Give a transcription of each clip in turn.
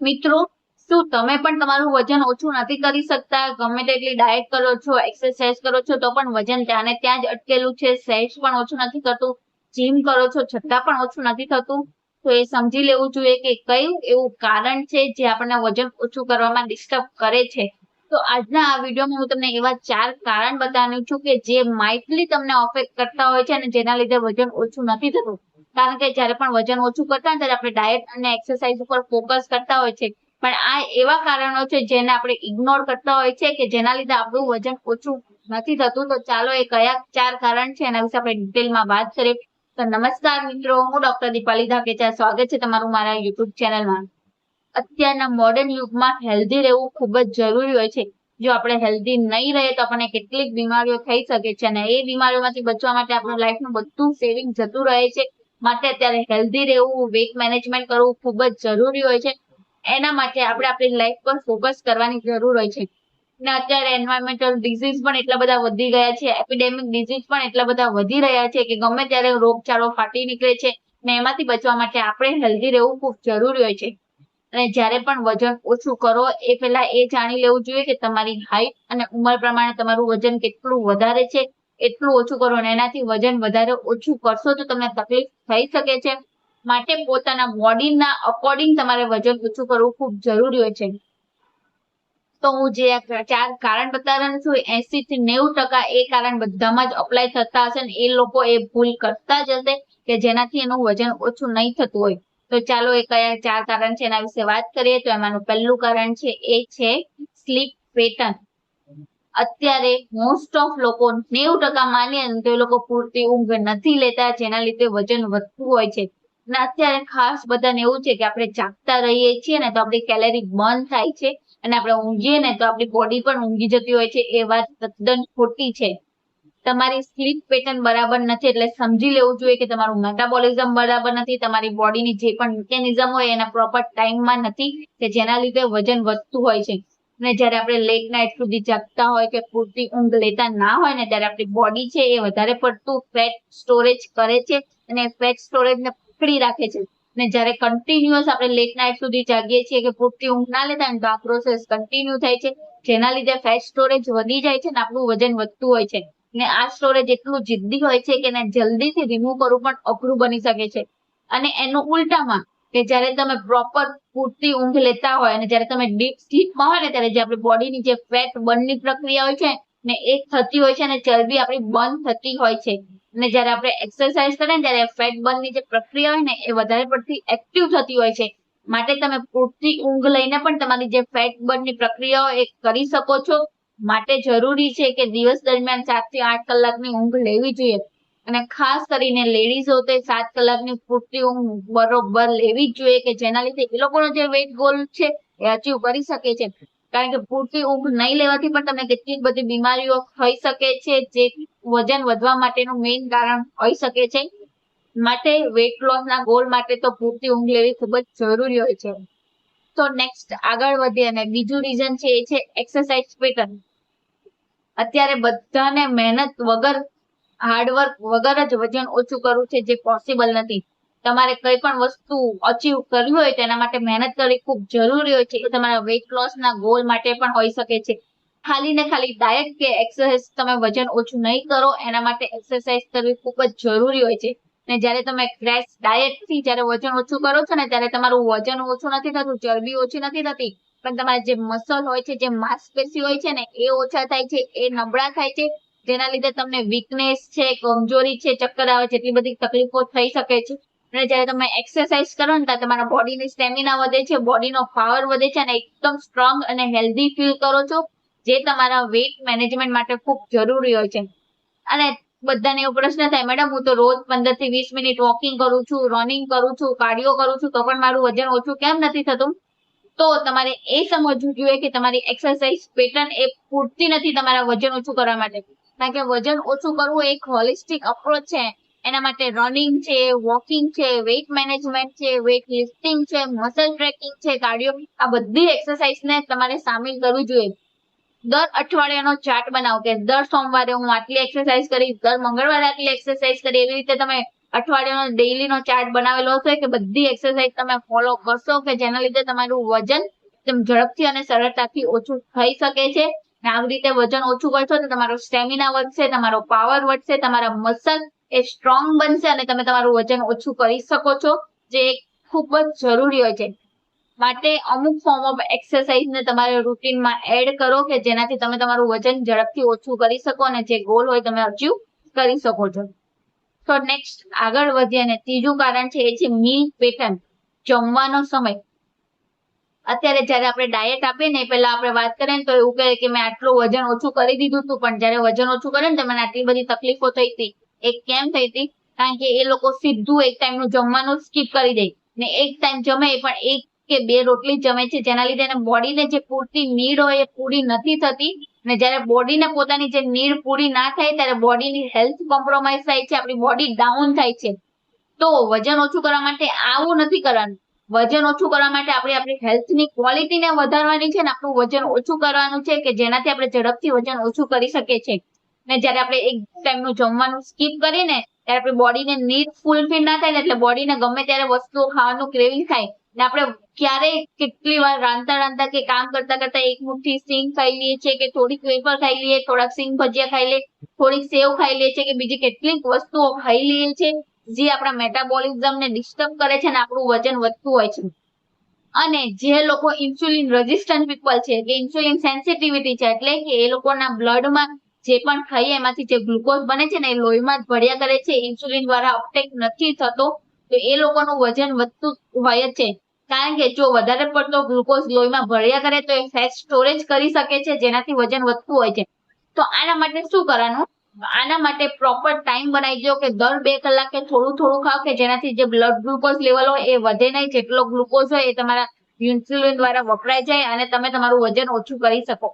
મિત્રો, શું તમે પણ તમારું વજન ઓછું નથી કરી શકતા? ગમે તેટલી ડાયટ કરો છો એક્સરસાઇઝ કરો છો, તો પણ વજન ત્યાં ને ત્યાં જ અટકેલું છે. સહેજ પણ ઓછું નથી થતું જીમ કરો છો, છતાં પણ ઓછું નથી થતું. તો એ સમજી લેવું જોઈએ કે કયું એવું કારણ છે જે આપણને વજન ઓછું કરવામાં ડિસ્ટર્બ કરે છે. તો આજના આ વિડીયોમાં હું તમને એવા ચાર કારણ બતાવું છું કે જે માઇટલી તમને અફેક્ટ કરતા હોય છે અને જેના લીધે વજન ઓછું નથી થતું. કારણ કે જ્યારે પણ વજન ઓછું કરતા ત્યારે આપણે ડાયટ અને એક્સરસાઇઝ ઉપર ફોકસ કરતા હોય છે. પણ આ એવા કારણો છે જેને આપણે ઇગ્નોર કરતા હોય છે કે જેના લીધે આપણું વજન ઓછું નથી થતું. તો ચાલો એ કયા ચાર કારણ છે એના વિશે આપણે ડિટેલમાં વાત કરીએ. તો નમસ્કાર મિત્રો, હું ડોક્ટર દીપાલી ધાકેચા. સ્વાગત છે તમારું મારા યુટ્યુબ ચેનલમાં અત્યારના મોડર્ન યુગમાં હેલ્ધી રહેવું ખૂબ જ જરૂરી હોય છે. જો આપણે હેલ્ધી નહીં રહીએ તો આપણને કેટલીક બીમારીઓ થઈ શકે છે અને એ બીમારીઓમાંથી બચવા માટે આપણું લાઈફનું બધું સેવિંગ જતું રહે છે. માટે અત્યારે હેલ્ધી રહેવું વેટ મેનેજમેન્ટ કરવું ખૂબ જ જરૂરી હોય છે. એના માટે આપણે આપણી લાઈફ પર ફોકસ કરવાની જરૂર હોય છે. ને અત્યારે એન્વાયરમેન્ટલ ડિઝીઝ પણ એટલા બધા વધી ગયા છે એપિડેમિક ડિઝીઝ પણ એટલા બધા વધી રહ્યા છે કે ગમે ત્યારે રોગચાળો ફાટી નીકળે છે ને એમાંથી બચવા માટે આપણે હેલ્ધી રહેવું ખૂબ જરૂરી હોય છે. અને જ્યારે પણ વજન ઓછું કરો, એ પહેલા એ જાણી લેવું જોઈએ કે તમારી હાઈટ અને ઉંમર પ્રમાણે તમારું વજન કેટલું વધારે છે. એટલું ઓછું કરો અને એનાથી વજન વધારે ઓછું કરશો તો તમને તકલીફ થઈ શકે છે. માટે પોતાના બોડીના અકોર્ડિંગ તમારે વજન ઓછું કરવું ખૂબ જરૂરી હોય છે. તો હું જે ચાર કારણ બતાવવાનું છું એસી થી નેવું ટકા એ કારણ બધામાં જ અપ્લાય થતા હશે ને એ લોકો એ ભૂલ કરતા જ હશે કે જેનાથી એનું વજન ઓછું નહીં થતું હોય. તો ચાલો એ કયા ચાર કારણ છે એના વિશે વાત કરીએ. તો એમાંનું પહેલું કારણ છે, એ છે સ્લીપ પેટર્ન અત્યારે મોસ્ટ ઓફ લોકો નેવું ટકા માનીએ ને તો એ લોકો પૂરતી ઊંઘ નથી લેતા, જેના લીધે વજન વધતું હોય છે. અને અત્યારે ખાસ બધાને એવું છે કે આપણે જાગતા રહીએ છીએ ને તો આપણી કેલેરી બર્ન થાય છે અને આપણે ઊંઘીએ ને તો આપણી બોડી પણ ઊંઘી જતી હોય છે, એ વાત તદ્દન ખોટી છે. તમારી સ્લીપ પેટર્ન બરાબર નથી, એટલે સમજી લેવું જોઈએ કે તમારું મેટાબોલિઝમ બરાબર નથી, તમારી બોડીની જે પણ મિકેનિઝમ હોય એના પ્રોપર ટાઈમમાં નથી, કે જેના લીધે વજન વધતું હોય છે. અને જ્યારે આપણે લેટ નાઇટ સુધી જાગતા હોય કે પૂરતી ઊંઘ લેતા ના હોય ને ત્યારે આપણી બોડી છે એ વધારે પડતું ફેટ સ્ટોરેજ કરે છે અને ફેટ સ્ટોરેજને પકડી રાખે છે. અને જ્યારે કન્ટિન્યુઅસ આપણે લેટ નાઇટ સુધી જાગીએ છીએ કે પૂરતી ઊંઘ ના લેતા હોય તો આ પ્રોસેસ કન્ટિન્યુ થાય છે. જેના લીધે ફેટ સ્ટોરેજ વધી જાય છે ને આપણું વજન વધતું હોય છે. ને આ સ્ટોરેજ એટલું જિદ્દી હોય છે કે એને જલ્દીથી રિમૂવ કરવું પણ અઘરું બની શકે છે. અને એનું ઉલટામાં કે જ્યારે તમે પ્રોપર પૂરતી ઊંઘ લેતા હોય અને જ્યારે તમે ડીપ સ્લીપમાં હોય ને ત્યારે જે આપણી બોડીની જે ફેટ બર્નની પ્રક્રિયા હોય છે ને એ થતી હોય છે અને ચરબી આપણી બંધ થતી હોય છે. અને જ્યારે આપણે એક્સરસાઇઝ કરીએ ને ત્યારે ફેટ બર્નની જે પ્રક્રિયા હોય ને એ વધારે પડતી એક્ટિવ થતી હોય છે. માટે તમે પૂરતી ઊંઘ લઈને પણ તમારી જે ફેટ બર્નની પ્રક્રિયાઓ એ કરી શકો છો. માટે જરૂરી છે કે દિવસ દરમિયાન સાતથી આઠ કલાકની ઊંઘ લેવી જોઈએ. અને ખાસ કરીને લેડીઝો તે સાત કલાકની પૂરતી ઊંઘ બરોબર લેવી જ જોઈએ કે જેના લીધે એ લોકોનો જે વેટ ગોલ છે એ અચીવ કરી શકે છે. કારણ કે પૂરતી ઊંઘ નહીં લેવાથી પણ તમને કેટલીક બધી બીમારીઓ થઈ શકે છે જે વજન વધવા માટેનું મેઇન કારણ હોઈ શકે છે. માટે વેટ લોસના ગોલ માટે તો પૂરતી ઊંઘ લેવી ખૂબ જ જરૂરી હોય છે. તો નેક્સ્ટ આગળ વધીએ અને બીજું રીઝન છે એ છે એક્સરસાઇઝ પેટર્ન અત્યારે બધાને મહેનત વગર હાર્ડવર્ક વગર જ વજન ઓછું કરવું છે જે પોસિબલ નથી. તમારે કઈ પણ વસ્તુ અચીવ કરવી હોય તેના માટે મહેનત કરવી ખૂબ જરૂરી હોય છે. એ તમારા વેટ લોસના ગોલ માટે પણ હોઈ શકે છે. ખાલી ને ખાલી ડાયટ કે એક્સરસાઇઝ તમે વજન ઓછું નહીં કરો, એના માટે એક્સરસાઇઝ કરવી ખૂબ જ જરૂરી હોય છે. ને જ્યારે તમે ક્રેશ ડાયટથી જ્યારે વજન ઓછું કરો છો ને ત્યારે તમારું વજન ઓછું નથી થતું, ચરબી ઓછી નથી થતી, પણ તમારા જે મસલ હોય છે, જે માંસપેશી હોય છે ને, એ ઓછા થાય છે, એ નબળા થાય છે જેના લીધે તમને વીકનેસ છે, કમજોરી છે, ચક્કર આવે છે, એટલી બધી તકલીફો થઈ શકે છે. અને જ્યારે તમે એક્સરસાઇઝ કરો ને ત્યારે તમારા બોડીની સ્ટેમિના વધે છે બોડીનો પાવર વધે છે અને એકદમ સ્ટ્રોંગ અને હેલ્ધી ફીલ કરો છો, જે તમારા વેટ મેનેજમેન્ટ માટે ખૂબ જરૂરી હોય છે. અને બધાને એવો પ્રશ્ન થાય, મેડમ, હું તો રોજ પંદરથી વીસ મિનિટ વોકિંગ કરું છું રનિંગ કરું છું કાર્ડિયો કરું છું, તો પણ મારું વજન ઓછું કેમ નથી થતું? તો તમારે એ સમજવું જોઈએ કે તમારી એક્સરસાઇઝ પેટર્ન એ પૂરતી નથી તમારા વજન ઓછું કરવા માટે. કારણ કે વજન ઓછું કરવું એક હોલિસ્ટિક અપ્રોચ છે. એના માટે રનિંગ છે વોકિંગ છે વેઇટ મેનેજમેન્ટ છે વેઇટ લિફ્ટિંગ છે મસલ ટ્રેકિંગ છે કાર્ડિયો આ બધી એક્સરસાઇઝને તમારે સામેલ કરવી જોઈએ. દર અઠવાડિયાનો ચાર્ટ બનાવો કે દર સોમવારે હું આટલી એક્સરસાઇઝ કરીશ, દર મંગળવારે આટલી એક્સરસાઇઝ કરી એવી રીતે તમે અઠવાડિયાનો ડેઈલીનો ચાર્ટ બનાવેલો હશે કે બધી એક્સરસાઇઝ તમે ફોલો કરશો કે જેના લીધે તમારું વજન ઝડપથી અને સરળતાથી ઓછું થઈ શકે છે. આવી રીતે વજન ઓછું કરશો તો તમારો સ્ટેમિના વધશે, તમારો પાવર વધશે, તમારા મસલ એ સ્ટ્રોંગ બનશે અને તમે તમારું વજન ઓછું કરી શકો છો, જે ખૂબ જ જરૂરી હોય છે. માટે અમુક ફોર્મ ઓફ એક્સરસાઇઝ ને તમારે રૂટીનમાં એડ કરો કે જેનાથી તમે તમારું વજન ઝડપથી ઓછું કરી શકો અને જે ગોલ હોય તમે અચીવ કરી શકો છો. તો નેક્સ્ટ આગળ વધીએ અને ત્રીજું કારણ છે એ છે મીલ પેટર્ન જમવાનો સમય. અત્યારે જયારે આપણે ડાયટ આપીએ ને પેલા આપણે વાત કરીએ ને તો એવું કહે કે મેં આટલું વજન ઓછું કરી દીધું હતું, પણ જયારે વજન ઓછું કરે ને તો મને આટલી બધી તકલીફો થઈ હતી. એક કેમ થઈ હતી? કારણ કે એ લોકો સીધું એક ટાઈમનું જમવાનું સ્કીપ કરી દે. ને એક ટાઈમ જમે પણ એક કે બે રોટલી જમે છે, જેના લીધે એને બોડીને જે પૂરતી નીડ હોય એ પૂરી નથી થતી. જયારે બોડી બોડીને પોતાની જે નીડ પૂરી ના થાય ત્યારે બોડીની હેલ્થ કોમ્પ્રોમાઇઝ થાય છે, આપણી બોડી ડાઉન થાય છે. તો વજન ઓછું કરવા માટે આવું નથી કરવાનું. વજન ઓછું કરવા માટે આપણે આપણી હેલ્થની ક્વોલિટીને વધારવાની છે ને આપણું વજન ઓછું કરવાનું છે કે જેનાથી આપણે ઝડપથી વજન ઓછું કરી શકીએ છીએ. ને જ્યારે આપણે એક ટાઈમનું જમવાનું સ્કીપ કરીને ત્યારે આપણે બોડીને નીડ ફૂલફિલ ના થાય ને એટલે બોડીને ગમે ત્યારે વસ્તુઓ ખાવાનું ક્રેવિંગ થાય ને આપણે ક્યારેય કેટલી વાર રાંધતા રાંધતા કે કામ કરતા કરતા એક મુઠ્ઠી સિંગ ખાઈ લઈએ છીએ કે થોડીક વેફર ખાઈ લઈએ, થોડાક સિંગ ભજીયા ખાઈ લઈએ, થોડીક સેવ ખાઈ લઈએ છીએ કે બીજી કેટલીક વસ્તુઓ ખાઈ લઈએ છીએ જે આપણા મેટાબોલિઝમને ડિસ્ટર્બ કરે છે અને આપણું વજન વધતું હોય છે. અને જે લોકો ઇન્સ્યુલિન રેઝિસ્ટન્ટ પીપલ છે કે ઇન્સ્યુલિન સેન્સિટિવિટી છે, એટલે કે એ લોકોના બ્લડમાં જે પણ ખાઈએ એમાંથી જે ગ્લુકોઝ બને છે ને એ લોહીમાં જ ભર્યા કરે છે ઇન્સ્યુલિન દ્વારા અપટેક નથી થતો, તો એ લોકોનું વજન વધતું હોય છે. કારણ કે જો વધારે પડતો ગ્લુકોઝ લોહીમાં ભર્યા કરે તો એ ફેટ સ્ટોરેજ કરી શકે છે, જેનાથી વજન વધતું હોય છે. તો આના માટે શું કરવાનું? આના માટે પ્રોપર ટાઈમ બનાવી દો કે દર બે કલાકે થોડું થોડું ખાઓ કે જેનાથી જે બ્લડ ગ્લુકોઝ લેવલ હોય એ વધે નહીં. જેટલો ગ્લુકોઝ હોય એ તમારા ઇન્સ્યુલિન દ્વારા વપરાય જાય અને તમે તમારું વજન ઓછું કરી શકો.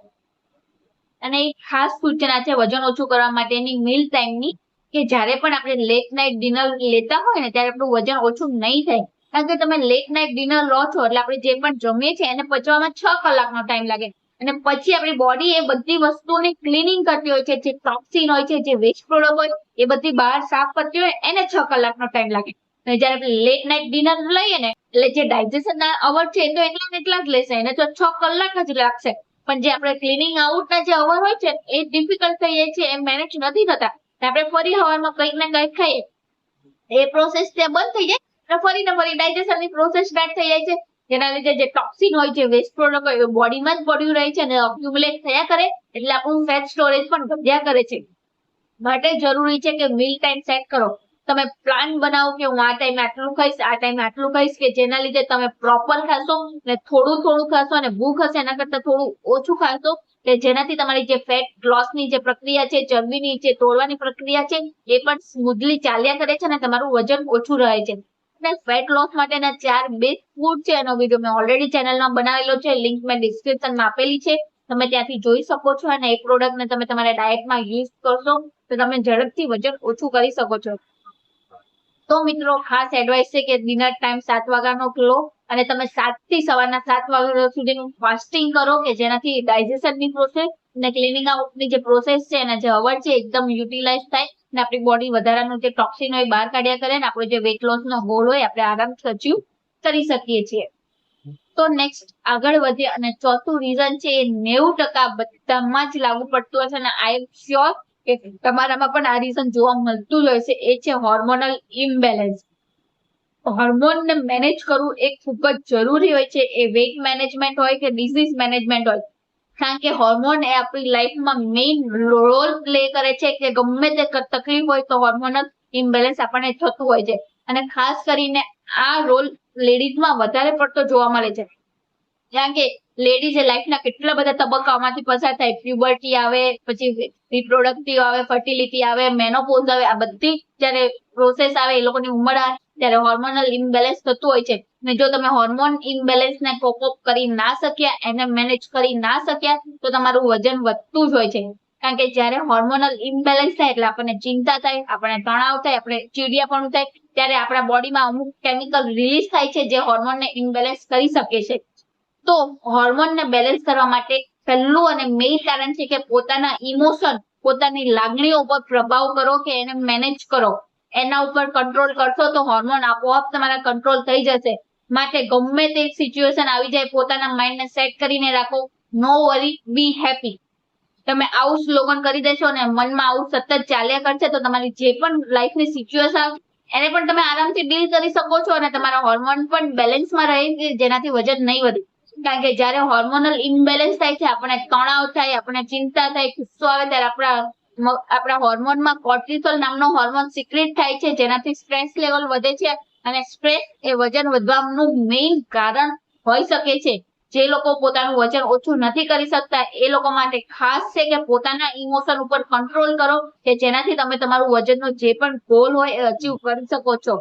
અને એક ખાસ સૂચના છે વજન ઓછું કરવા માટેની મીલ ટાઈમની કે જ્યારે પણ આપણે લેટ નાઇટ ડિનર લેતા હોય ને ત્યારે આપણું વજન ઓછું નહીં થાય. કારણ કે તમે લેટ નાઇટ ડિનર લો છો એટલે આપણે જે પણ જમીએ છીએ એને પચવામાં છ કલાકનો ટાઈમ લાગે. અને પછી આપણી બોડી એ બધી વસ્તુની ક્લીનિંગ કરતી હોય છે, જે ટોક્સિન હોય છે, જે વેસ્ટ પ્રોડક્ટ હોય, એ બધી બહાર સાફ કરતી હોય, એને છ કલાકનો ટાઈમ લાગે. અને જયારે આપણે લેટ નાઇટ ડિનર લઈએ ને, એટલે જે ડાયજેશન ના અવર છે, એ તો એટલા ને એટલા જ લેશે, એને તો છ કલાક જ લાગશે. પણ જે આપણે ક્લિનિંગ આઉટના જે અવર હોય છે, એ ડિફિકલ્ટ થઈ જાય છે એ મેનેજ નથી થતા. આપણે ફરી હવામાં કંઈક ને કંઈક ખાઈએ. એ પ્રોસેસ ત્યાં બંધ થઈ જાય, અને ફરીને ફરી ડાયજેશનની પ્રોસેસ સ્ટાર્ટ થઈ જાય છે. જેના લીધે જે ટોક્સિન હોય છે વેસ્ટ પ્રોડક્ટ હોય બોડીમાં જ પડ્યું રહે છે અને અક્યુમ્યુલેટ થયા કરે, એટલે આપણું ફેટ સ્ટોરેજ પણ વધ્યા કરે છે. માટે જરૂરી છે કે મીલ ટાઈમ સેટ કરો. તમે પ્લાન બનાવો કે હું આ ટાઈમે આટલું ખાઈશ, આ ટાઈમે આટલું ખાઈશ, કે જેના લીધે તમે પ્રોપર ખાશો ને થોડું થોડું ખાશો અને ભૂખ હશે, એના કરતા થોડું ઓછું ખાશો, કે જેનાથી તમારી જે ફેટ લોસની જે પ્રક્રિયા છે, ચરબીની જે તોડવાની પ્રક્રિયા છે, એ પણ સ્મૂધલી ચાલ્યા કરે છે અને તમારું વજન ઓછું રહે છે. અને ફેટ લોસ માટેના ચાર બેસ્ટ ફૂડ છે. એનો વીડિયો મેં ઓલરેડી ચેનલમાં બનાવેલો છે. લિંક મેં ડિસ્ક્રિપ્શનમાં આપેલી છે. તમે ત્યાંથી જોઈ શકો છો અને એ પ્રોડક્ટને તમે તમારા ડાયટમાં યુઝ કરશો તો તમે ઝડપથી વજન ઓછું કરી શકો છો. તો મિત્રો, ખાસ એડવાઇસ છે કે ડિનર ટાઈમ સાત વાગ્યાનો લો અને તમે સાતથી સવારના સાત વાગ્યા સુધીનું ફાસ્ટિંગ કરો કે જેનાથી ડાયજેશનની પ્રોસેસ અને ક્લિનિંગ આઉટની જે પ્રોસેસ છે એના જે અવર છે, એકદમ યુટિલાઇઝ થાય ને આપણી બોડી વધારાનું જે ટોક્સિન હોય બહાર કાઢ્યા કરે ને આપણો જે વેટ લોસ નો ગોલ હોય આપણે આરામ અચીવ કરી શકીએ છીએ. તો નેક્સ્ટ આગળ વધીએ અને ચોથું રીઝન છે એ નેવું ટકા બધામાં જ લાગુ પડતું હશે અને આઈ એમ શ્યોર કે તમારામાં પણ આ રીઝન જોવા મળતું જ હોય છે એ છે હોર્મોનલ ઇમ્બેલેન્સ હોર્મોનને મેનેજ કરવું એ ખૂબ જ જરૂરી હોય છે. એ વેટ મેનેજમેન્ટ હોય કે ડિઝીઝ મેનેજમેન્ટ હોય. કારણ કે હોર્મોન એ આપણી લાઈફમાં મેઇન રોલ પ્લે કરે છે કે ગમે તે તકલીફ હોય તો હોર્મોનલ ઇમ્બેલેન્સ આપણને થતું હોય છે. અને ખાસ કરીને આ રોલ લેડીઝમાં વધારે પડતો જોવા મળે છે. કારણ કે લેડીઝ લાઈફના કેટલા બધા તબક્કામાંથી પસાર થાય. પ્યુબર્ટી આવે, પછી રિપ્રોડક્ટિવ આવે ફર્ટિલિટી આવે મેનોપોઝ આવે, આ બધી જ્યારે પ્રોસેસ આવે એ લોકોની ઉંમર આવે, ત્યારે હોર્મોનલ ઇમ્બેલેન્સ થતું હોય છે. ને જો તમે હોર્મોન ઇમ્બેલેન્સ ને કોપ કરી ના શક્યા, એને મેનેજ કરી ના શક્યા, તો તમારું વજન વધતું જ હોય છે. કારણ કે જ્યારે હોર્મોનલ ઇમ્બેલેન્સ થાય એટલે આપણને ચિંતા થાય, આપણને તણાવ થાય, આપણે ચીડિયાપણું થાય, ત્યારે આપણા બોડીમાં અમુક કેમિકલ રિલીઝ થાય છે જે હોર્મોનને ઇમ્બેલેન્સ કરી શકે છે. તો હોર્મોનને બેલેન્સ કરવા માટે પહેલું અને મેઇન કારણ છે કે પોતાના ઇમોશન પોતાની લાગણીઓ ઉપર પ્રભાવ કરો કે એને મેનેજ કરો. એના ઉપર કંટ્રોલ કરશો તો હોર્મોન આપોઆપ તમારા કંટ્રોલ થઈ જશે. માટે ગમે તે સિચ્યુએશન આવી જાય, પોતાના માઇન્ડને સેટ કરીને રાખો. નો વરી બી હેપી તમે આવું સ્લોગન કરી દેશો ને મનમાં આવું સતત ચાલ્યા કરશે તો તમારી જે પણ લાઈફની સિચ્યુએશન એને પણ તમે આરામથી ડીલ કરી શકો છો અને તમારા હોર્મોન પણ બેલેન્સમાં રહે જેનાથી વજન નહીં વધે. કારણ કે જ્યારે હોર્મોનલ ઇમ્બેલેન્સ થાય છે આપણે તણાવ થાય, આપણને ચિંતા થાય, ગુસ્સો આવે ત્યારે આપણા આપણા હોર્મોનમાં કોર્ટિસોલ નામનો હોર્મોન સિક્રેટ થાય છે, જેનાથી સ્ટ્રેસ લેવલ વધે છે. અને સ્ટ્રેસ એ વજન વધવાનું મેઇન કારણ હોઈ શકે છે. જે લોકો પોતાનું વજન ઓછું નથી કરી શકતા, એ લોકો માટે ખાસ છે કે પોતાના ઇમોશન ઉપર કંટ્રોલ કરો કે જેનાથી તમે તમારું વજનનો જે પણ ગોલ હોય એ અચીવ કરી શકો છો.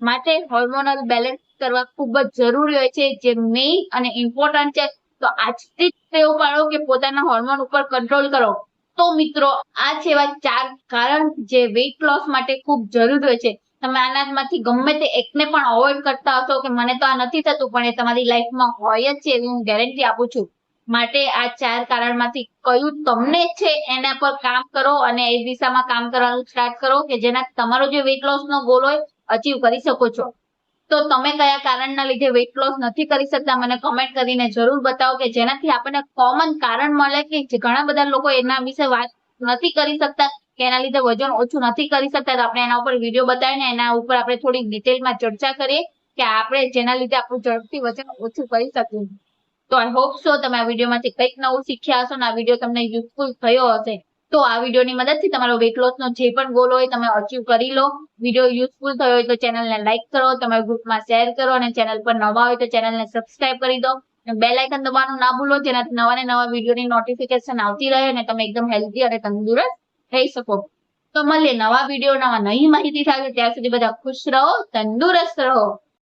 માટે હોર્મોનલ બેલેન્સ કરવા ખૂબ જ જરૂરી હોય છે. જે મેઇન અને ઇમ્પોર્ટન્ટ છે. તો આજથી જ ટેવ પાડો કે પોતાના હોર્મોન ઉપર કંટ્રોલ કરો. તો મિત્રો, આ છે એવા ચાર કારણ જે વેઇટ લોસ માટે ખૂબ જરૂરી હોય છે. તમે આનામાંથી ગમે તે એકને પણ અવોઇડ કરતા હશો કે મને તો આ નથી થતું, પણ એ તમારી લાઈફમાં હોય જ છે એવી હું ગેરંટી આપું છું. માટે આ ચાર કારણમાંથી કયું તમને છે એના પર કામ કરો અને એ દિશામાં કામ કરવાનું સ્ટાર્ટ કરો કે જેના તમારો જે વેઇટ લોસ નો ગોલ હોય અચીવ કરી શકો છો. તો તમે કયા કારણના લીધે વેઇટ લોસ નથી કરી શકતા, મને કમેન્ટ કરીને જરૂર બતાવો કે જેનાથી આપણને કોમન કારણ મળે કે ઘણા બધા લોકો એના વિશે વાત નથી કરી શકતા કે એના લીધે વજન ઓછું નથી કરી શકતા, તો આપણે એના ઉપર વીડિયો બતાવીને એના ઉપર આપણે થોડી ડિટેલમાં ચર્ચા કરીએ કે આપણે જેના લીધે આપણું ઝડપથી વજન ઓછું કરી શકીએ. તો આઈ હોપ સો તમે આ વિડીયોમાંથી કંઈક નવું શીખ્યા હશો ને આ વીડિયો તમને યુઝફુલ થયો હશે, તો આ વિડીયોની મદદથી તમારો વેટ લોસનો જે પણ ગોલ હોય તમે અચીવ કરી લો. વીડિયો યુઝફુલ થયો હોય તો ચેનલને લાઈક કરો તમારા ગ્રુપમાં શેર કરો અને ચેનલ પર નવા હોય તો ચેનલને સબસ્ક્રાઇબ કરી દો. બેલ આઇકન દબાવવાનું ના ભૂલો, જેનાથી નવા ને નવા વિડીયોની નોટિફિકેશન આવતી રહે અને તમે એકદમ હેલ્ધી અને તંદુરસ્ત રહી શકો. તો મળીએ નવા વીડિયો નવા નવી માહિતી સાથે. ત્યાં સુધી બધા ખુશ રહો, તંદુરસ્ત રહો.